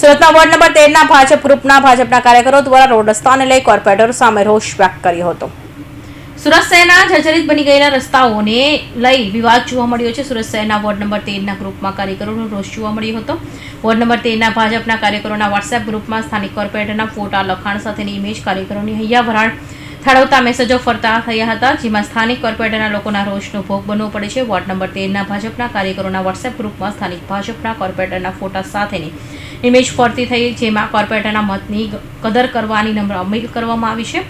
સુરતના ward number તેરના Bhajap ગ્રુપના ભાજપના કાર્યકરો દ્વારા રોડ રસ્તાને લઈ કોર્પોરેટર સામે રોષ વ્યક્ત કર્યો હતો. સુરત શહેરના જર્જરિત બની ગયેલા રસ્તાઓને લઈ વિવાદ જોવા મળ્યો છે. સુરત શહેરના વોર્ડ નંબર તેરના ગ્રુપમાં કાર્યકરોનો રોષ જોવા મળ્યો હતો. વોર્ડ નંબર તેરના ભાજપના કાર્યકરોના વોટ્સએપ ગ્રુપમાં સ્થાનિક કોર્પોરેટરના ફોટા લખાણ સાથેની ઇમેજ કાર્યકરોની હૈયા ઠાળવતા મેસેજો ફરતા થયા હતા, જેમાં સ્થાનિક કોર્પોરેટરના લોકોના રોષનો ભોગ બનવો પડે છે. વોર્ડ નંબર તેરના ભાજપના કાર્યકરોના વોટ્સએપ ગ્રુપમાં સ્થાનિક ભાજપના કોર્પોરેટરના ફોટા સાથેની ઇમેજ ફરતી થઈ, જેમાં કોર્પોરેટરના મતની કદર કરવાની નમ્ર અપીલ કરવામાં આવી છે.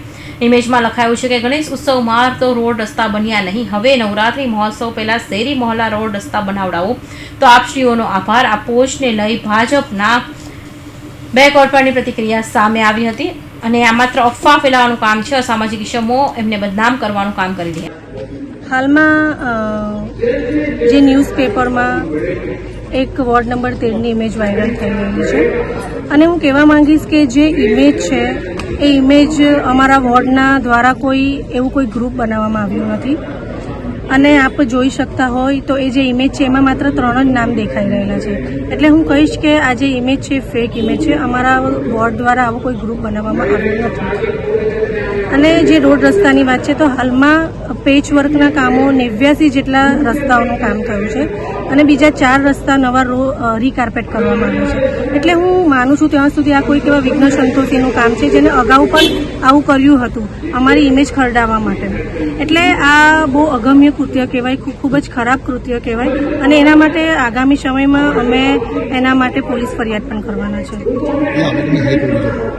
ઇમેજમાં લખાયું છે કે, ગણેશ ઉત્સવમાં તો રોડ રસ્તા બન્યા નહીં. હવે નવરાત્રી મહોત્સવ પહેલા શેરી મહોલ્લા રોડ રસ્તા બનાવડાવો. તો આપશ્રીઓનો આભાર. આ પોસ્ટને લઈ ભાજપના બે કોર્પોરેટની પ્રતિક્રિયા સામે આવી હતી. અને આ માત્ર અફવા ફેલાવવાનું કામ છે, અસામાજિક ઇસમો એમને બદનામ કરવાનું કામ કરી રહ્યા હાલમાં જે ન્યૂઝપેપરમાં એક વોર્ડ નંબર તેરની ઇમેજ વાયરલ થઈ રહી છે. અને હું કહેવા માંગીશ કે જે ઇમેજ છે, એ ઇમેજ અમારા વોર્ડના દ્વારા કોઈ, એવું કોઈ ગ્રુપ બનાવવામાં આવ્યું નથી. અને આપ જોઈ શકતા હોય તો એ જે ઇમેજ છે, એમાં માત્ર ત્રણ જ નામ દેખાઈ રહેલા છે. એટલે હું કહીશ કે આ જે ઇમેજ છે ફેક ઇમેજ છે, અમારા બોર્ડ દ્વારા આવો કોઈ ગ્રુપ બનાવવામાં આવ્યો નથી. અને જે રોડ રસ્તાની વાત છે, તો હાલમાં પેચવર્કના કામો નેવ્યાસી જેટલા રસ્તાઓનું કામ થયું છે અને બીજા ચાર રસ્તા નવા રો રીકાર્પેટ કરવામાં આવ્યા છે. એટલે હું માનું છું ત્યાં સુધી આ કોઈક એવા વિઘ્ન સંતોષીનું કામ છે, જેને અગાઉ પણ આવું કર્યું હતું, અમારી ઇમેજ ખરડાવવા માટે. એટલે આ બહુ અગમ્ય કૃત્ય કહેવાય, ખૂબ જ ખરાબ કૃત્ય કહેવાય અને એના માટે આગામી સમયમાં અમે એના માટે પોલીસ ફરિયાદ પણ કરવાના છે.